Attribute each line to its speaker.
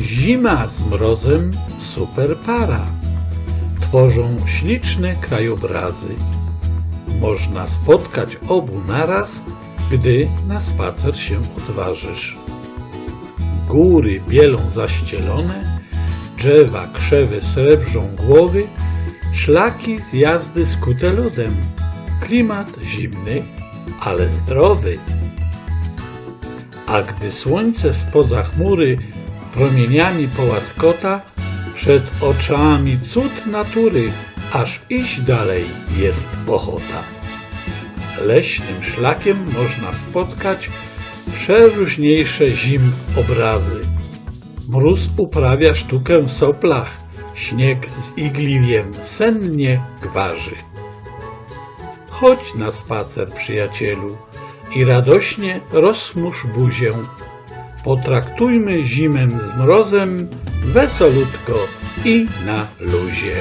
Speaker 1: Zima z mrozem super para. Tworzą śliczne krajobrazy. Można spotkać obu naraz, gdy na spacer się odważysz. Góry bielą zaścielone, drzewa krzewy srebrzą głowy, szlaki z jazdy skute lodem. Klimat zimny, ale zdrowy. A gdy słońce spoza chmury promieniami połaskota, przed oczami cud natury, aż iść dalej jest ochota. Leśnym szlakiem można spotkać przeróżniejsze zim obrazy. Mróz uprawia sztukę w soplach, śnieg z igliwiem sennie gwarzy. Chodź na spacer, przyjacielu, i radośnie rozsmuż buzię. Potraktujmy zimę z mrozem wesolutko i na luzie.